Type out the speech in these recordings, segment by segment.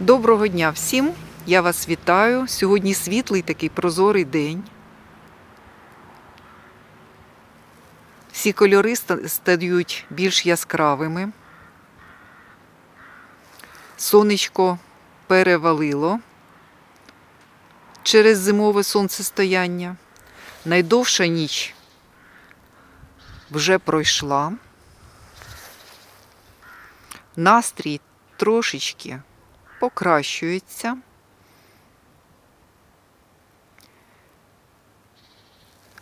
Доброго дня всім! Я вас вітаю. Сьогодні світлий такий прозорий день. Всі кольори стають більш яскравими. Сонечко перевалило через зимове сонцестояння. Найдовша ніч вже пройшла. Настрій трошечки покращується.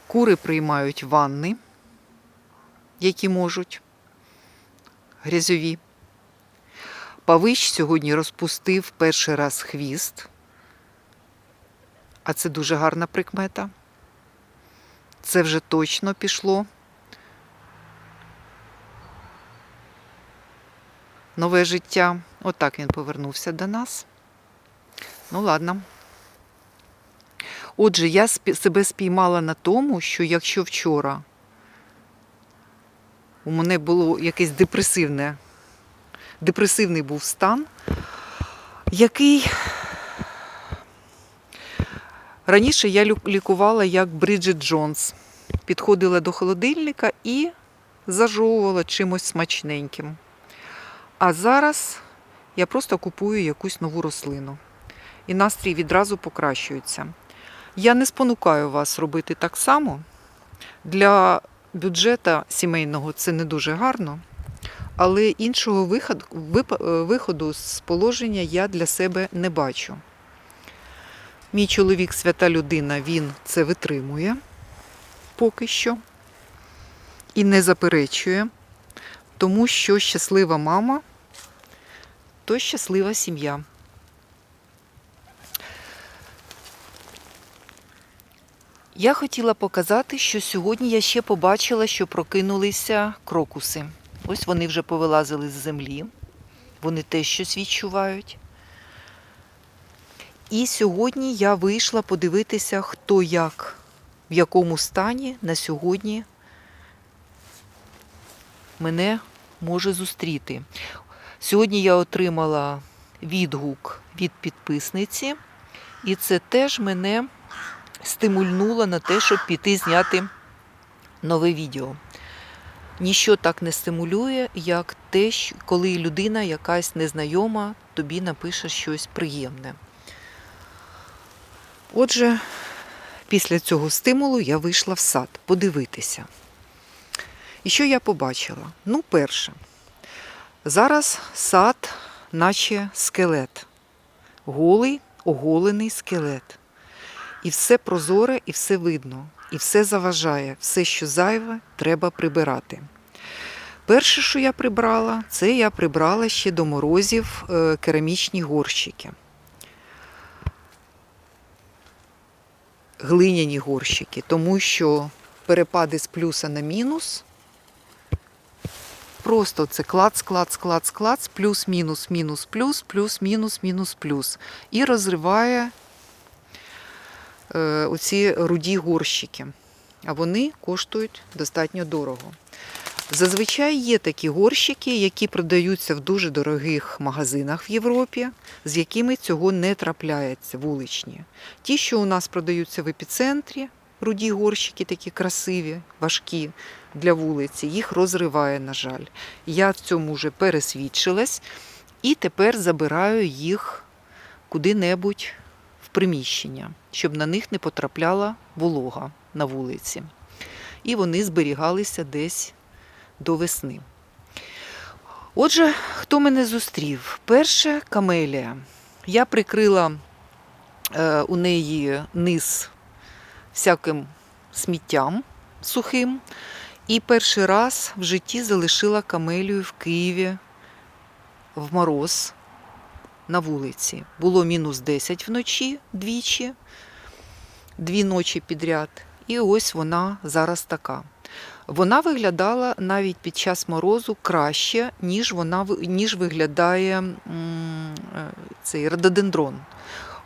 Кури приймають ванни, які можуть, грязьові. Павич сьогодні розпустив перший раз хвіст, а це дуже гарна прикмета. Це вже точно пішло. Нове життя. Отак він повернувся до нас. Ну, ладно. Отже, я себе спіймала на тому, що якщо вчора у мене було якесь депресивне, депресивний був стан, який раніше я лікувала як Бриджит Джонс. Підходила до холодильника і зажовувала чимось смачненьким. А зараз я просто купую якусь нову рослину. І настрій відразу покращується. Я не спонукаю вас робити так само. Для бюджета сімейного це не дуже гарно, але іншого е, виходу з положення я для себе не бачу. Мій чоловік свята людина, він це витримує поки що і не заперечує, тому що щаслива мама то щаслива сім'я. Я хотіла показати, що сьогодні я ще побачила, що прокинулися крокуси. Ось вони вже повилазили з землі, вони теж щось відчувають. І сьогодні я вийшла подивитися, хто як, в якому стані на сьогодні мене може зустріти. Сьогодні я отримала відгук від підписниці, і це теж мене стимульнуло на те, щоб піти зняти нове відео. Ніщо так не стимулює, як те, коли людина якась незнайома тобі напише щось приємне. Отже, після цього стимулу я вийшла в сад подивитися. І що я побачила? Ну, перше, Зараз сад, наче скелет. Голий, оголений скелет. І все прозоре, і все видно, і все заважає, все, що зайве, треба прибирати. Перше, що я прибрала, це я прибрала ще до морозів е, керамічні горщики. Глиняні горщики, тому що перепади з плюса на мінус Просто це клац, клац, клац, клац, плюс, мінус, мінус, плюс, плюс, мінус, мінус, плюс. І розриває е, оці руді горщики. А вони коштують достатньо дорого. Зазвичай є такі горщики, які продаються в дуже дорогих магазинах в Європі, з якими цього не трапляється вуличні. Ті, що у нас продаються в епіцентрі, руді горщики такі красиві, важкі для вулиці, їх розриває, на жаль. Я в цьому вже пересвідчилась і тепер забираю їх куди-небудь в приміщення, щоб на них не потрапляла волога на вулиці. І вони зберігалися десь до весни. Отже, хто мене зустрів? Перше камелія. Я прикрила е, у неї низ всяким сміттям сухим. І перший раз в житті залишила камелію в Києві в мороз на вулиці. Було мінус 10 вночі двічі, дві ночі підряд. І ось вона зараз така. Вона виглядала навіть під час морозу краще, ніж вона ніж виглядає м, е, цей рододендрон.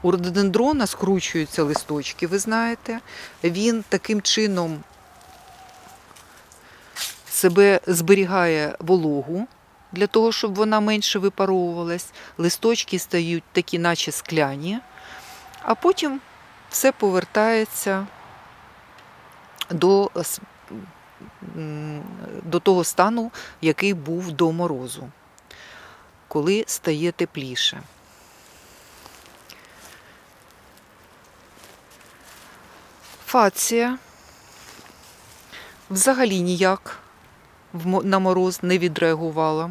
У рододендрона скручуються листочки, ви знаєте. Він таким чином себе зберігає вологу для того, щоб вона менше випаровувалась. Листочки стають такі, наче скляні, а потім все повертається до, до того стану, який був до морозу, коли стає тепліше. Фація взагалі ніяк на мороз не відреагувала.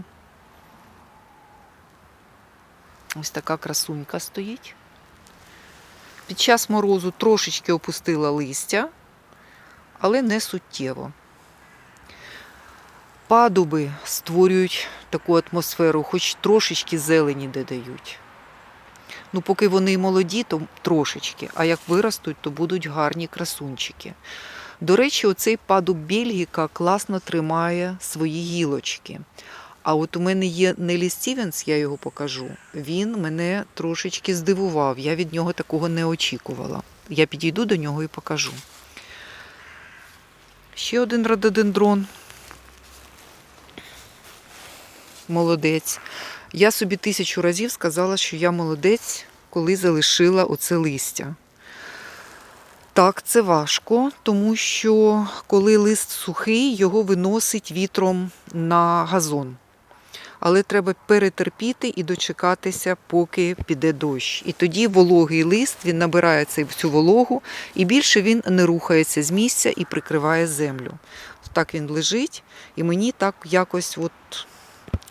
Ось така красунька стоїть. Під час морозу трошечки опустила листя, але не суттєво. Падуби створюють таку атмосферу, хоч трошечки зелені додають. Ну, поки вони молоді, то трошечки, а як виростуть, то будуть гарні красунчики. До речі, оцей падуб Бельгіка класно тримає свої гілочки. А от у мене є Нелі Стівенс, я його покажу. Він мене трошечки здивував. Я від нього такого не очікувала. Я підійду до нього і покажу. Ще один рододендрон. Молодець. Я собі тисячу разів сказала, що я молодець, коли залишила оце листя. Так, це важко, тому що коли лист сухий, його виносить вітром на газон. Але треба перетерпіти і дочекатися, поки піде дощ. І тоді вологий лист він набирає цю вологу, і більше він не рухається з місця і прикриває землю. Так він лежить, і мені так якось от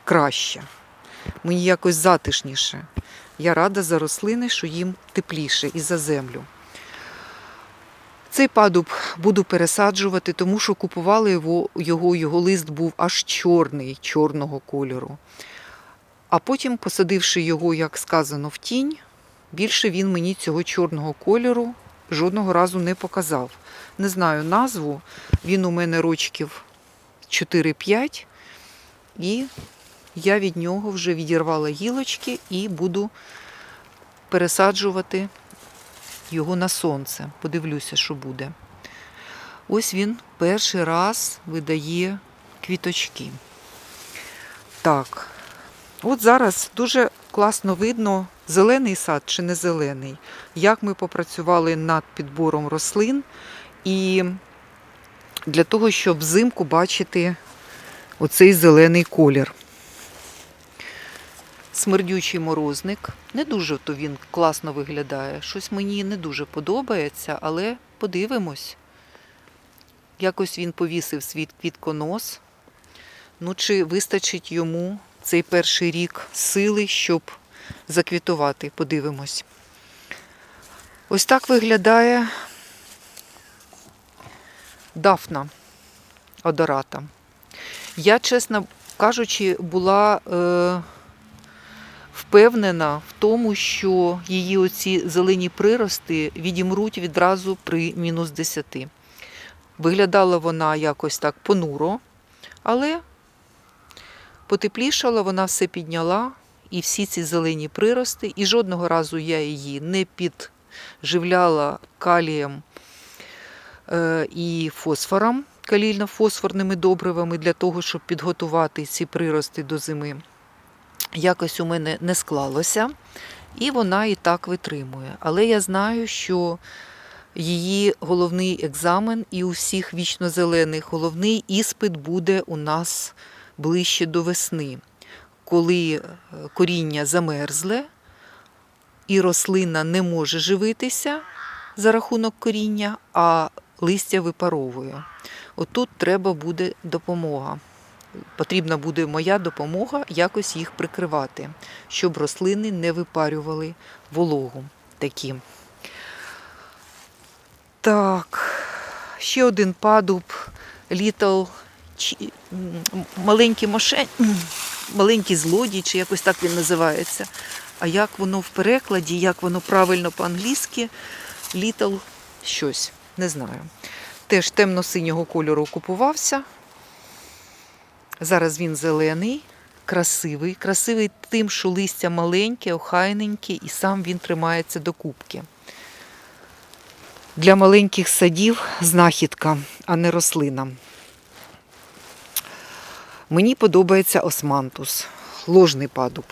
краще. Мені якось затишніше. Я рада за рослини, що їм тепліше і за землю. Цей падуб буду пересаджувати, тому що купували його, його, його лист був аж чорний, чорного кольору. А потім, посадивши його, як сказано, в тінь, більше він мені цього чорного кольору жодного разу не показав. Не знаю назву, він у мене рочків 4-5, і я від нього вже відірвала гілочки і буду пересаджувати його на сонце. Подивлюся, що буде. Ось він перший раз видає квіточки. Так, от зараз дуже класно видно, зелений сад чи не зелений, як ми попрацювали над підбором рослин. І для того, щоб взимку бачити оцей зелений колір. Смердючий морозник. Не дуже то він класно виглядає. Щось мені не дуже подобається, але подивимось. Якось він повісив свій квітконос. Ну, чи вистачить йому цей перший рік сили, щоб заквітувати? Подивимось. Ось так виглядає дафна одората. Я, чесно кажучи, була. Е, впевнена в тому, що її оці зелені прирости відімруть відразу при мінус 10. Виглядала вона якось так понуро, але потеплішала, вона все підняла, і всі ці зелені прирости, і жодного разу я її не підживляла калієм е, і фосфором, калійно-фосфорними добривами для того, щоб підготувати ці прирости до зими якось у мене не склалося, і вона і так витримує. Але я знаю, що її головний екзамен і у всіх вічно-зелених головний іспит буде у нас ближче до весни, коли е, коріння замерзле і рослина не може живитися за рахунок коріння, а листя випаровує. Отут треба буде допомога потрібна буде моя допомога якось їх прикривати, щоб рослини не випарювали вологу. Такі. Так, ще один падуб м, маленький мошень, маленький злодій, чи якось так він називається. А як воно в перекладі, як воно правильно по-англійськи, Little щось, не знаю. Теж темно-синього кольору купувався. Зараз він зелений, красивий. Красивий тим, що листя маленьке, охайненьке, і сам він тримається до кубки. Для маленьких садів знахідка, а не рослина. Мені подобається османтус, ложний падуб.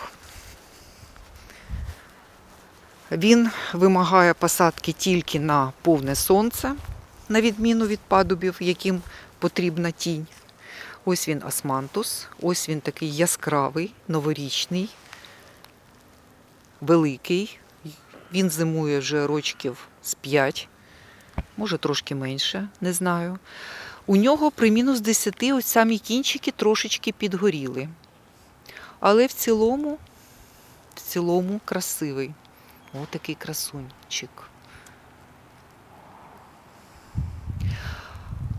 Він вимагає посадки тільки на повне сонце, на відміну від падубів, яким потрібна тінь. Ось він османтус, ось він такий яскравий, новорічний, великий. Він зимує вже рочків з 5, може трошки менше, не знаю. У нього при мінус 10 ось самі кінчики трошечки підгоріли. Але в цілому, в цілому красивий. Ось такий красунчик.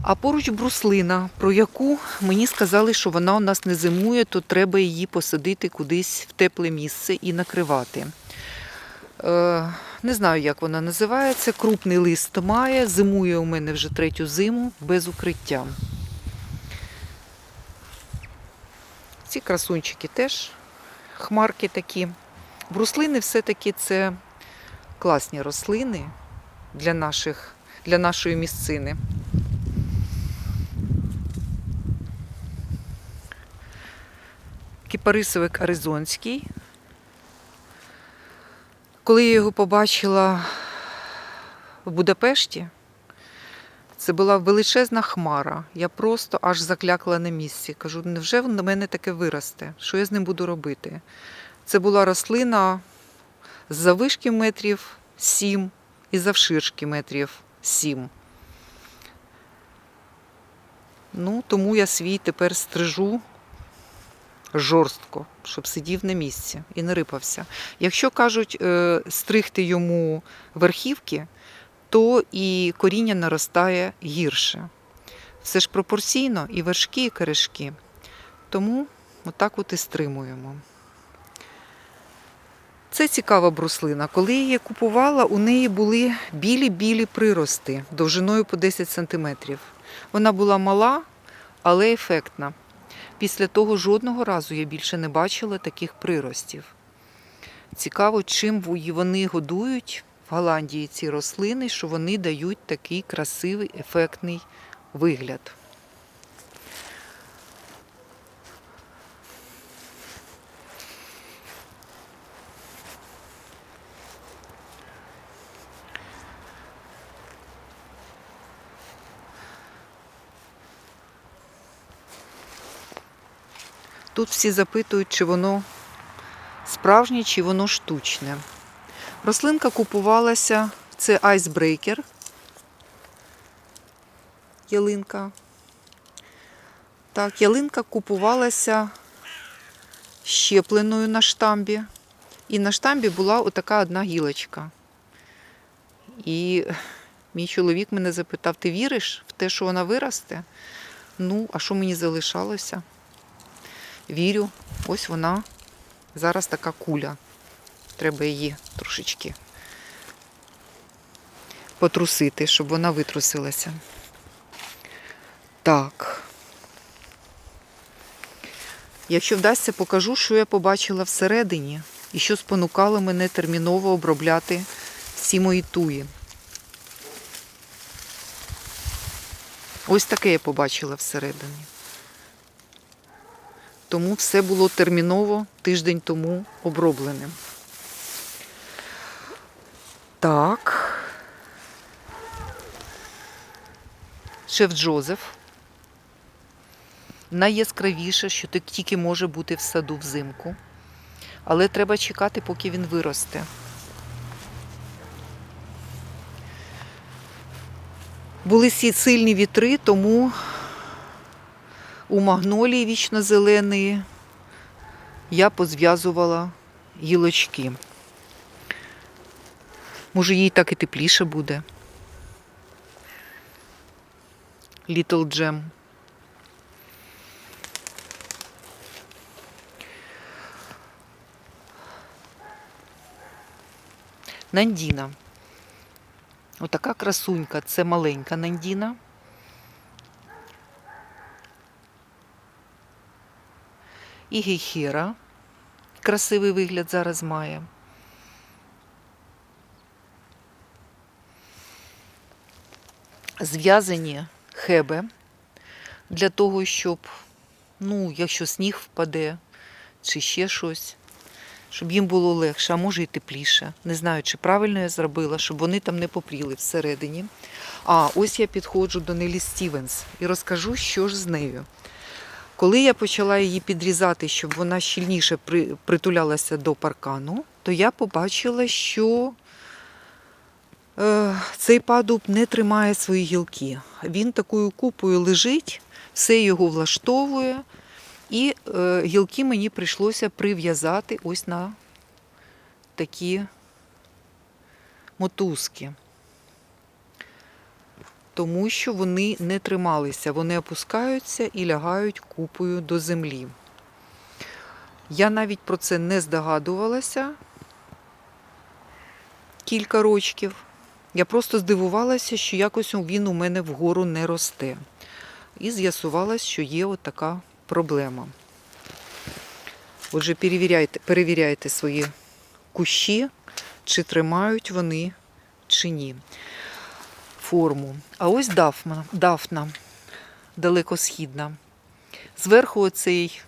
А поруч бруслина, про яку мені сказали, що вона у нас не зимує, то треба її посадити кудись в тепле місце і накривати. Е, не знаю, як вона називається. Крупний лист має, зимує у мене вже третю зиму без укриття. Ці красунчики теж хмарки такі. Бруслини все-таки це класні рослини для, наших, для нашої місцини. Кіпарисовик Аризонський. Коли я його побачила в Будапешті, це була величезна хмара. Я просто аж заклякла на місці. Кажу, невже на мене таке виросте? Що я з ним буду робити? Це була рослина з завишки метрів 7 і завширшки метрів 7. Ну, тому я свій тепер стрижу жорстко, щоб сидів на місці і не рипався. Якщо кажуть е, стригти йому верхівки, то і коріння наростає гірше. Все ж пропорційно і вершки, і корешки. Тому отак от і стримуємо. Це цікава бруслина. Коли я її купувала, у неї були білі-білі прирости довжиною по 10 см. Вона була мала, але ефектна. Після того жодного разу я більше не бачила таких приростів. Цікаво, чим вони годують в Голландії ці рослини, що вони дають такий красивий, ефектний вигляд. Тут всі запитують, чи воно справжнє, чи воно штучне. Рослинка купувалася, це айсбрейкер. Ялинка. Так, ялинка купувалася щепленою на штамбі. І на штамбі була отака одна гілочка. І мій чоловік мене запитав: ти віриш в те, що вона виросте? Ну, а що мені залишалося? Вірю, ось вона зараз така куля. Треба її трошечки потрусити, щоб вона витрусилася. Так. Якщо вдасться, покажу, що я побачила всередині і що спонукало мене терміново обробляти всі мої туї. Ось таке я побачила всередині. Тому все було терміново тиждень тому оброблене. Так. Шеф Джозеф. Найяскравіше, що тільки може бути в саду взимку. Але треба чекати, поки він виросте. Були сильні вітри, тому у магнолії вічно-зеленої я позв'язувала гілочки. Може, їй так і тепліше буде. Little Gem. Нандіна. Отака красунька. Це маленька Нандіна. І гейхера. Красивий вигляд зараз має. Зв'язані хеби для того, щоб ну, якщо сніг впаде, чи ще щось, щоб їм було легше, а може і тепліше. Не знаю, чи правильно я зробила, щоб вони там не попріли всередині. А ось я підходжу до Нелі Стівенс і розкажу, що ж з нею. Коли я почала її підрізати, щоб вона щільніше при- притулялася до паркану, то я побачила, що е, цей падуб не тримає свої гілки. Він такою купою лежить, все його влаштовує, і е, гілки мені прийшлося прив'язати ось на такі мотузки. Тому що вони не трималися, вони опускаються і лягають купою до землі. Я навіть про це не здогадувалася кілька рочків. Я просто здивувалася, що якось він у мене вгору не росте. І з'ясувалось, що є от така проблема. Отже, перевіряйте, перевіряйте свої кущі, чи тримають вони, чи ні. Форму. А ось дафна, дафна далекосхідна. Зверху оцей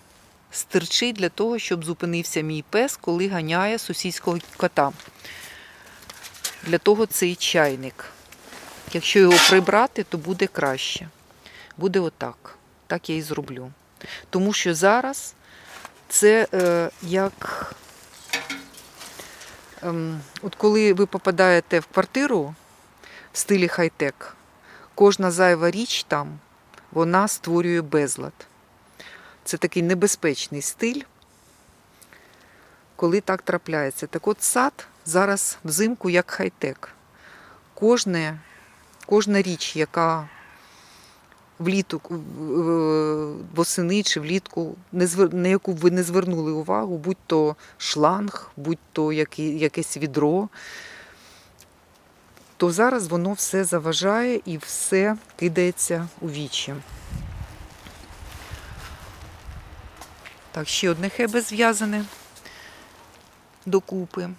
стирчить для того, щоб зупинився мій пес, коли ганяє сусідського кота. Для того цей чайник. Якщо його прибрати, то буде краще. Буде отак. Так я і зроблю. Тому що зараз це е, як. Ем, от коли ви попадаєте в квартиру в стилі хай-тек, кожна зайва річ там, вона створює безлад. Це такий небезпечний стиль, коли так трапляється. Так от сад зараз взимку як хай-тек. Кожне, кожна річ, яка влітку, восени чи влітку, на яку ви не звернули увагу, будь то шланг, будь то якесь відро, то зараз воно все заважає і все кидається у вічі. Так, ще одне хебе зв'язане докупи.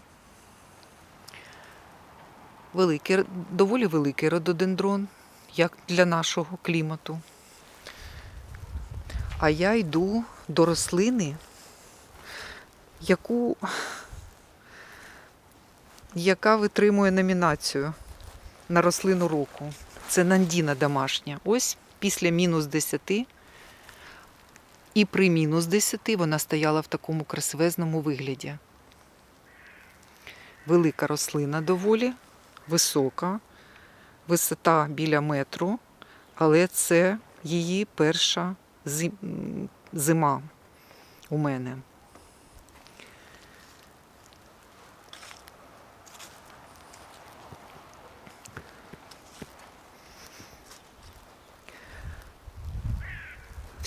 Великий, доволі великий рододендрон, як для нашого клімату. А я йду до рослини, яку, яка витримує номінацію на рослину року. Це нандіна домашня. Ось після мінус 10 і при мінус 10 вона стояла в такому красивезному вигляді. Велика рослина доволі, висока, висота біля метру, але це її перша зима у мене.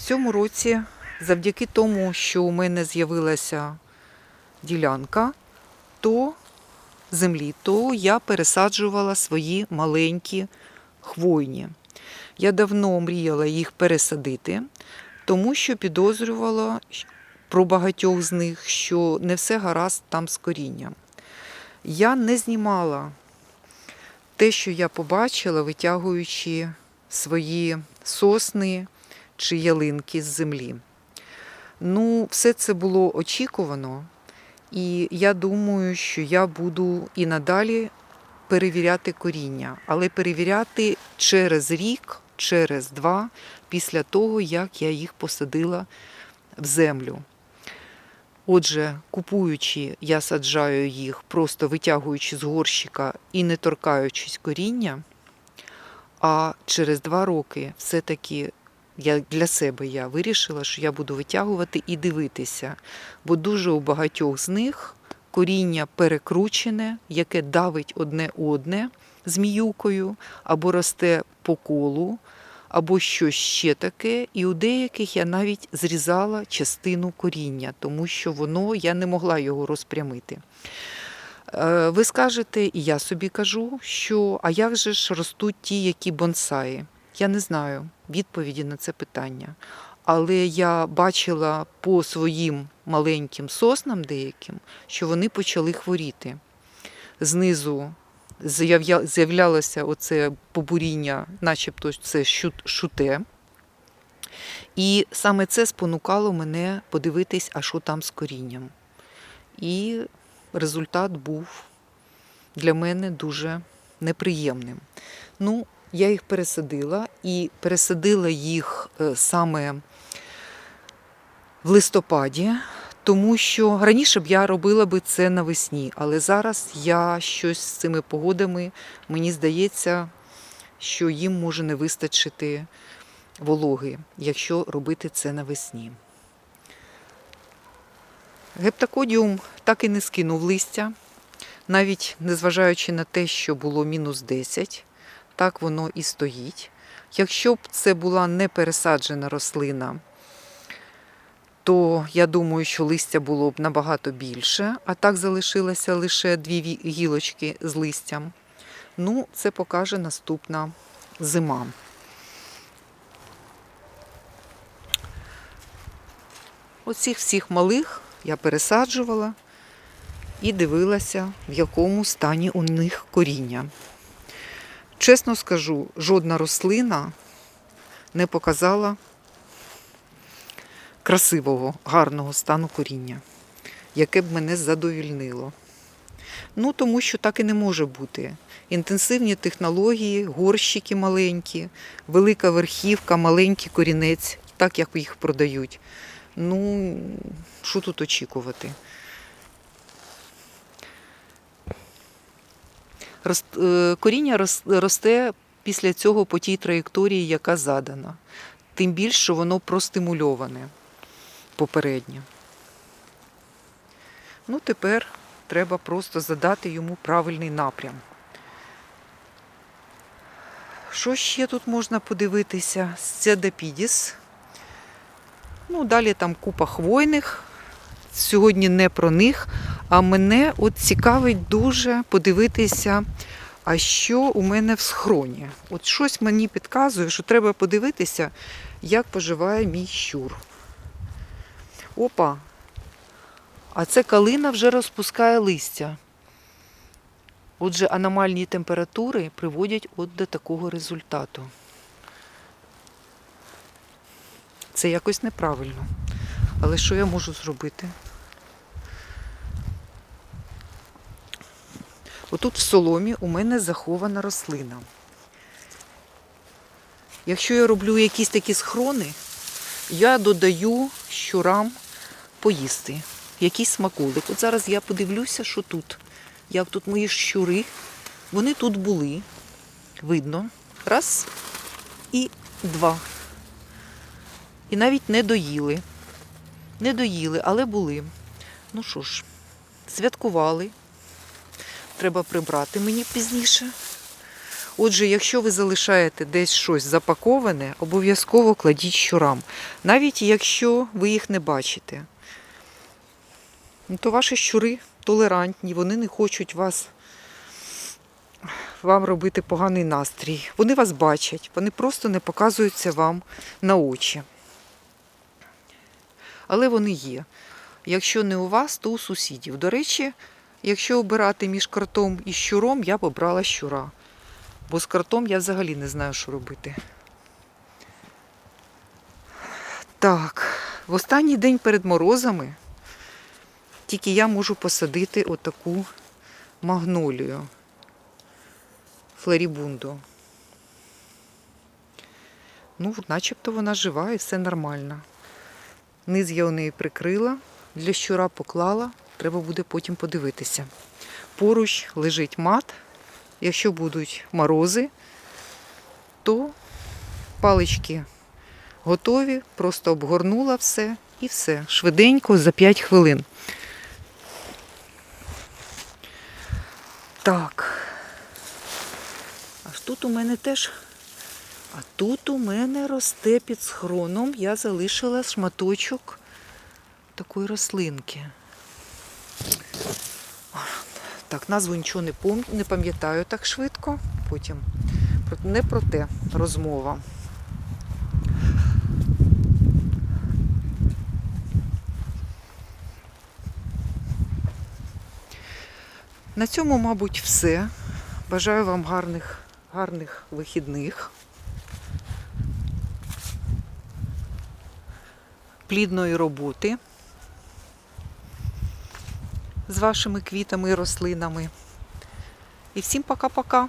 Цьому році, завдяки тому, що у мене з'явилася ділянка, то землі, то я пересаджувала свої маленькі хвойні. Я давно мріяла їх пересадити, тому що підозрювала про багатьох з них, що не все гаразд там з корінням. Я не знімала те, що я побачила, витягуючи свої сосни чи ялинки з землі. Ну, все це було очікувано, і я думаю, що я буду і надалі перевіряти коріння, але перевіряти через рік, через два, після того, як я їх посадила в землю. Отже, купуючи, я саджаю їх, просто витягуючи з горщика і не торкаючись коріння. А через два роки все-таки я для себе я вирішила, що я буду витягувати і дивитися, бо дуже у багатьох з них коріння перекручене, яке давить одне одне зміюкою, або росте по колу, або щось ще таке. І у деяких я навіть зрізала частину коріння, тому що воно я не могла його розпрямити. Е, Ви скажете, і я собі кажу, що а як же ж ростуть ті, які бонсаї? Я не знаю відповіді на це питання. Але я бачила по своїм маленьким соснам деяким, що вони почали хворіти. Знизу з'являлося оце побуріння, начебто це шуте. І саме це спонукало мене подивитись, а що там з корінням. І результат був для мене дуже неприємним. Ну, я їх пересадила і пересадила їх е, саме в листопаді, тому що раніше б я робила би це навесні, але зараз я щось з цими погодами, мені здається, що їм може не вистачити вологи, якщо робити це навесні. Гептакодіум так і не скинув листя, навіть незважаючи на те, що було мінус 10, так воно і стоїть. Якщо б це була не пересаджена рослина, то я думаю, що листя було б набагато більше, а так залишилося лише дві гілочки з листям. Ну, це покаже наступна зима. Оцих всіх малих я пересаджувала і дивилася, в якому стані у них коріння. Чесно скажу, жодна рослина не показала красивого, гарного стану коріння, яке б мене задовільнило. Ну, тому що так і не може бути. Інтенсивні технології, горщики маленькі, велика верхівка, маленький корінець, так як їх продають. Ну, що тут очікувати? Рост- е, Коріння росте після цього по тій траєкторії, яка задана. Тим більше, що воно простимульоване попередньо. Ну, тепер треба просто задати йому правильний напрям. Що ще тут можна подивитися? Сцедапідіс. Ну, далі там купа хвойних. Сьогодні не про них. А мене от цікавить дуже подивитися, а що у мене в схроні. От щось мені підказує, що треба подивитися, як поживає мій щур. Опа. А це калина вже розпускає листя. Отже, аномальні температури приводять от до такого результату. Це якось неправильно. Але що я можу зробити? Отут в соломі у мене захована рослина. Якщо я роблю якісь такі схрони, я додаю щурам поїсти. Якийсь смаколик. От зараз я подивлюся, що тут. Як тут мої щури. Вони тут були. Видно. Раз і два. І навіть не доїли. Не доїли, але були. Ну що ж, святкували. Треба прибрати мені пізніше. Отже, якщо ви залишаєте десь щось запаковане, обов'язково кладіть щурам. Навіть якщо ви їх не бачите. Ну, то ваші щури толерантні, вони не хочуть вас вам робити поганий настрій. Вони вас бачать, вони просто не показуються вам на очі. Але вони є. Якщо не у вас, то у сусідів. До речі, якщо обирати між картом і щуром, я б обрала щура. Бо з картом я взагалі не знаю, що робити. Так, в останній день перед морозами тільки я можу посадити отаку магнолію флорібунду. Ну, начебто вона жива і все нормально. Низ я у неї прикрила, для щура поклала, треба буде потім подивитися. Поруч лежить мат. Якщо будуть морози, то палички готові, просто обгорнула все і все. Швиденько за 5 хвилин. Так. Аж тут у мене теж. А тут у мене росте під схроном. Я залишила шматочок такої рослинки. Так, назву нічого не пам'ятаю так швидко. Потім не про те розмова. На цьому, мабуть, все. Бажаю вам гарних, гарних вихідних. плідної роботи з вашими квітами і рослинами. І всім пока-пока!